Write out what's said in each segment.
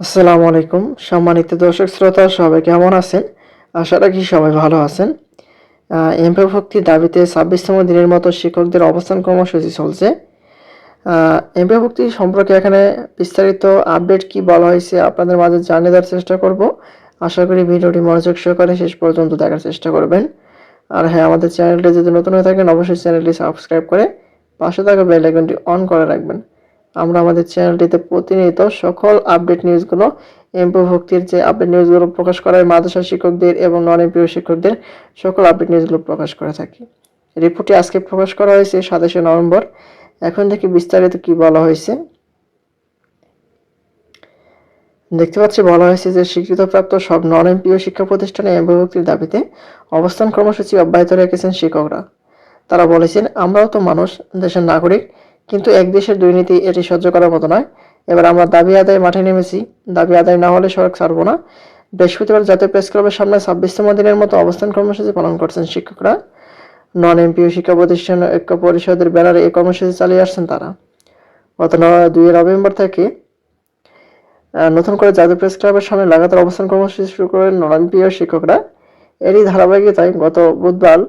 আসসালামু আলাইকুম। সম্মানিত দর্শক শ্রোতা, সবাই কেমন আছেন? আশা রাখি সবাই ভালো আছেন। এমপি ভক্তির দাবিতে ছাব্বিশতম দিনের মতো শিক্ষকদের অবস্থান কর্মসূচি চলছে। এমপি ভক্তি সম্পর্কে এখানে বিস্তারিত আপডেট কি বলা হয়েছে আপনাদের মাঝে জানিয়ে দেওয়ার চেষ্টা করব। আশা করি ভিডিওটি মনোযোগ সহকারে শেষ পর্যন্ত দেখার চেষ্টা করবেন। আর হ্যাঁ আমাদের চ্যানেলটি যদি নতুন হয়ে থাকেন, অবশ্যই চ্যানেলটি সাবস্ক্রাইব করে পাশে থাকা বেল আইকনটি অন করে রাখবেন। আমরা আমাদের চ্যানেলটিতে প্রতিনিয়ত সকল আপডেট নিউজগুলো এমপি ভক্তির যে আপডেট নিউজগুলো প্রকাশ করা হয় মাদ্রাসা শিক্ষকদের এবং নন এমপিও শিক্ষকদের সকল আপডেট নিউজগুলো প্রকাশ করে থাকি। রিপোর্টটি আজকে প্রকাশ করা হয়েছে সাতাশে নভেম্বর। এখন থেকে বিস্তারিত কি বলা হয়েছে। দেখতে পাচ্ছি, বলা হয়েছে যে স্বীকৃতপ্রাপ্ত সব নন এমপিও শিক্ষা প্রতিষ্ঠানে এমপি ভক্তির দাবিতে অবস্থান কর্মসূচি অব্যাহত রেখেছেন শিক্ষকরা। তারা বলেছেন, আমরাও তো মানুষ, দেশের নাগরিক কিন্তু এক দেশের দুর্নীতি এটি সহ্য করার মতো নয়। এবার আমরা দাবি আদায় মাঠে নেমেছি। দাবি আদায় না হলে সড়ক ছাড়বো না। বৃহস্পতিবার জাতীয় প্রেস ক্লাবের সামনে ছাব্বিশতম দিনের মতো অবস্থান কর্মসূচি পালন করছেন শিক্ষকরা। নন এমপিও শিক্ষা প্রতিষ্ঠান ঐক্য পরিষদের ব্যানারে এই কর্মসূচি চালিয়ে আসছেন তারা। গত দুই নভেম্বর থেকে নতুন করে জাতীয় প্রেস ক্লাবের সামনে লাগাতার অবস্থান কর্মসূচি শুরু করেন নন এমপিও শিক্ষকরা। এরই ধারাবাহিকতায় গত বুধবার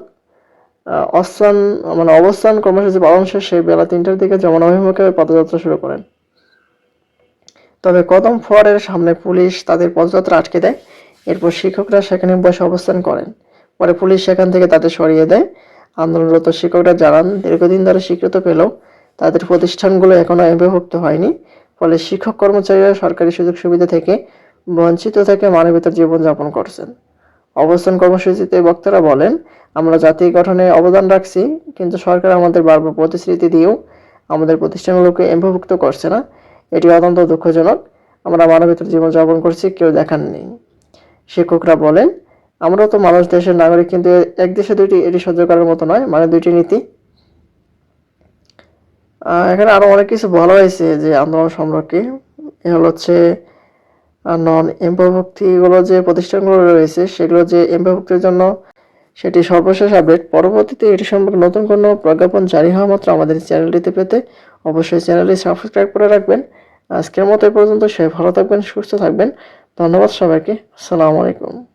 অস্থান মানে অবস্থান কর্মসূচি পালন শেষে বেলা তিনটার দিকে যমুনা অভিমুখে পদযাত্রা শুরু করেন। তবে কদম ফোয়ারের সামনে পুলিশ তাদের পদযাত্রা আটকে দেয়। এরপর শিক্ষকরা সেখানে বসে অবস্থান করেন। পরে পুলিশ সেখান থেকে তাদের সরিয়ে দেয়। আন্দোলনরত শিক্ষকরা জানান, দীর্ঘদিন ধরে স্বীকৃত পেলেও তাদের প্রতিষ্ঠানগুলো এখনও এমপিভুক্ত হয়নি। ফলে শিক্ষক কর্মচারীরা সরকারি সুযোগ সুবিধা থেকে বঞ্চিত থেকে মানবেতর জীবনযাপন করছেন। অবস্থান কর্মসূচিতে বক্তারা বলেন, আমরা জাতি গঠনে অবদান রাখছি, কিন্তু সরকার আমাদের বারবার প্রতিশ্রুতি দিয়েও আমাদের প্রতিষ্ঠানগুলোকে এমপিভুক্ত করছে না। এটি অত্যন্ত দুঃখজনক। আমরা মানবেতর জীবনযাপন করছি, কেউ দেখার নেই। শিক্ষকরা বলেন, আমরা তো মানুষ, দেশের নাগরিক, কিন্তু এক দেশে দুইটি, এটি সহ্য করার মতো নয় মানে দুইটি নীতি। এখানে আরও অনেক কিছু বলা হয়েছে যে আন্দোলন সম্পর্কে। এ হলো হচ্ছে নন এম্পভুক্তিগুলো যে প্রতিষ্ঠানগুলো রয়েছে, সেগুলো যে এম্পভুক্তির জন্য সেটি সর্বশেষ আপডেট পরবর্তীতে এটি সম্পর্কে নতুন কোনো প্রজ্ঞাপন জারি হওয়া মাত্র আমাদের চ্যানেলটিতে পেতে অবশ্যই চ্যানেলটি সাবস্ক্রাইব করে রাখবেন। আজকের মতো পর্যন্ত সে ভালো থাকবেন, সুস্থ থাকবেন। ধন্যবাদ সবাইকে। আসসালামু আলাইকুম।